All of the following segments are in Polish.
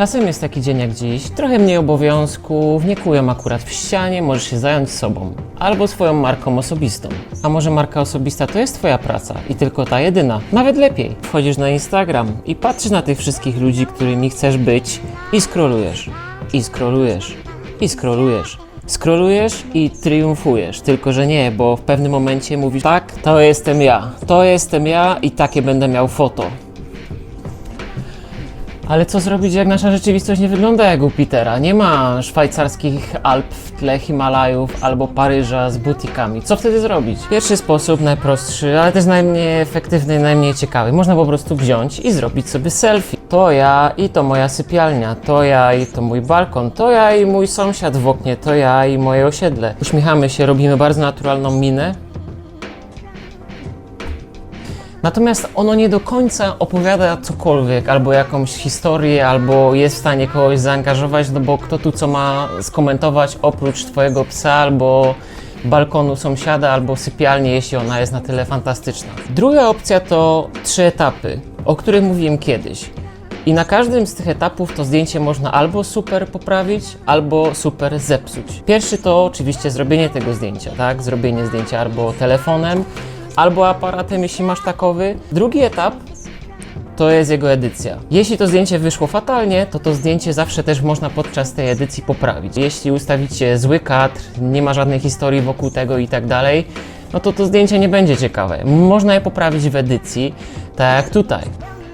Czasem jest taki dzień jak dziś, trochę mniej obowiązków, nie kują akurat w ścianie, możesz się zająć sobą albo swoją marką osobistą. A może marka osobista to jest Twoja praca i tylko ta jedyna? Nawet lepiej. Wchodzisz na Instagram i patrzysz na tych wszystkich ludzi, którymi chcesz być i scrollujesz, i scrollujesz, i scrollujesz. Scrollujesz i triumfujesz, tylko że nie, bo w pewnym momencie mówisz tak, to jestem ja, to jestem ja i takie będę miał foto. Ale co zrobić, jak nasza rzeczywistość nie wygląda jak u Petera? Nie ma szwajcarskich Alp w tle Himalajów albo Paryża z butikami. Co wtedy zrobić? Pierwszy sposób, najprostszy, ale też najmniej efektywny najmniej ciekawy. Można po prostu wziąć i zrobić sobie selfie. To ja i to moja sypialnia, to ja i to mój balkon, to ja i mój sąsiad w oknie, to ja i moje osiedle. Uśmiechamy się, robimy bardzo naturalną minę, Natomiast ono nie do końca opowiada cokolwiek, albo jakąś historię, albo jest w stanie kogoś zaangażować, no bo kto tu co ma skomentować oprócz twojego psa, albo balkonu sąsiada, albo sypialni, jeśli ona jest na tyle fantastyczna. Druga opcja to trzy etapy, o których mówiłem kiedyś. I na każdym z tych etapów to zdjęcie można albo super poprawić, albo super zepsuć. Pierwszy to oczywiście zrobienie tego zdjęcia, tak? Zrobienie zdjęcia albo telefonem, albo aparatem, jeśli masz takowy. Drugi etap to jest jego edycja. Jeśli to zdjęcie wyszło fatalnie, to to zdjęcie zawsze też można podczas tej edycji poprawić. Jeśli ustawicie zły kadr, nie ma żadnej historii wokół tego i tak dalej, no to to zdjęcie nie będzie ciekawe. Można je poprawić w edycji, tak jak tutaj.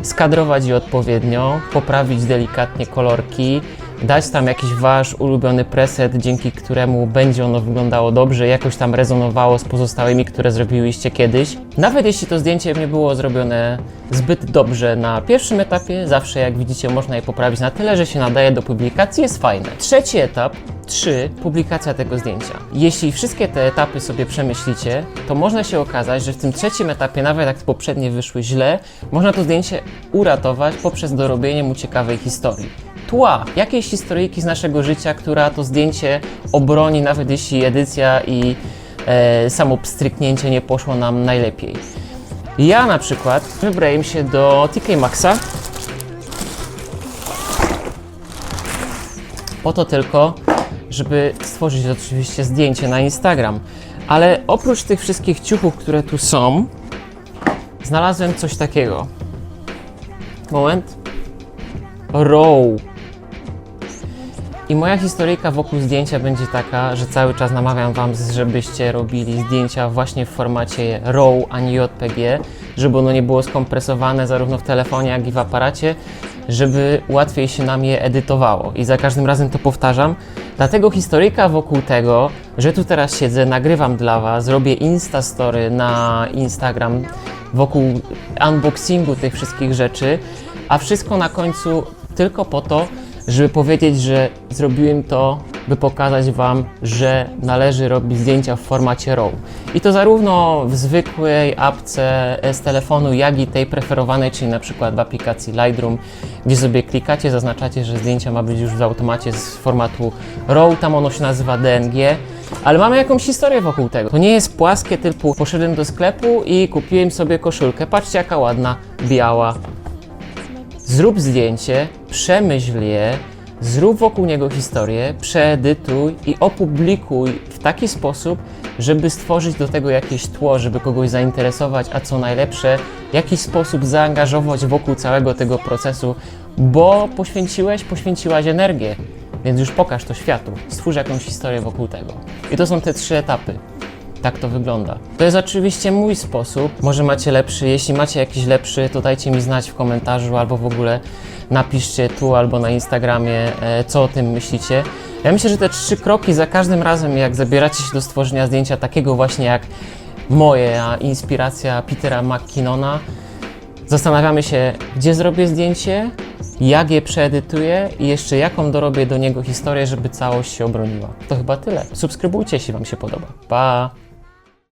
Skadrować je odpowiednio, poprawić delikatnie kolorki, dać tam jakiś wasz ulubiony preset, dzięki któremu będzie ono wyglądało dobrze, jakoś tam rezonowało z pozostałymi, które zrobiliście kiedyś. Nawet jeśli to zdjęcie nie było zrobione zbyt dobrze na pierwszym etapie, zawsze jak widzicie można je poprawić na tyle, że się nadaje do publikacji, jest fajne. Trzeci etap 3. Publikacja tego zdjęcia. Jeśli wszystkie te etapy sobie przemyślicie, to można się okazać, że w tym trzecim etapie, nawet jak poprzednie wyszły źle, można to zdjęcie uratować poprzez dorobienie mu ciekawej historii. Tła, jakiejś historyjki z naszego życia, która to zdjęcie obroni, nawet jeśli edycja i e, samo pstryknięcie nie poszło nam najlepiej. Ja na przykład wybrałem się do TK Maxa po to tylko, żeby stworzyć oczywiście zdjęcie na Instagram. Ale oprócz tych wszystkich ciuchów, które tu są, znalazłem coś takiego. Moment. Row. I moja historyjka wokół zdjęcia będzie taka, że cały czas namawiam Wam, żebyście robili zdjęcia właśnie w formacie RAW, a nie JPG, żeby ono nie było skompresowane zarówno w telefonie, jak i w aparacie, żeby łatwiej się nam je edytowało. I za każdym razem to powtarzam. Dlatego historyjka wokół tego, że tu teraz siedzę, nagrywam dla Was, robię Instastory na Instagram wokół unboxingu tych wszystkich rzeczy, a wszystko na końcu tylko po to, żeby powiedzieć, że zrobiłem to, by pokazać Wam, że należy robić zdjęcia w formacie RAW. I to zarówno w zwykłej apce z telefonu, jak i tej preferowanej, czyli na przykład w aplikacji Lightroom, gdzie sobie klikacie, zaznaczacie, że zdjęcia ma być już w automacie z formatu RAW, tam ono się nazywa DNG. Ale mamy jakąś historię wokół tego. To nie jest płaskie typu poszedłem do sklepu i kupiłem sobie koszulkę. Patrzcie jaka ładna, biała, Zrób zdjęcie, przemyśl je, zrób wokół niego historię, przeedytuj i opublikuj w taki sposób, żeby stworzyć do tego jakieś tło, żeby kogoś zainteresować, a co najlepsze, w jakiś sposób zaangażować wokół całego tego procesu, bo poświęciłeś, poświęciłaś energię, więc już pokaż to światu, stwórz jakąś historię wokół tego. I to są te trzy etapy. Tak to wygląda. To jest oczywiście mój sposób. Może macie lepszy. Jeśli macie jakiś lepszy, to dajcie mi znać w komentarzu albo w ogóle napiszcie tu albo na Instagramie, e, co o tym myślicie. Ja myślę, że te trzy kroki za każdym razem, jak zabieracie się do stworzenia zdjęcia takiego właśnie jak moje, a inspiracja Petera McKinnona, Zastanawiamy się, gdzie zrobię zdjęcie, jak je przeedytuję i jeszcze jaką dorobię do niego historię, żeby całość się obroniła. To chyba tyle. Subskrybujcie, jeśli Wam się podoba. Pa!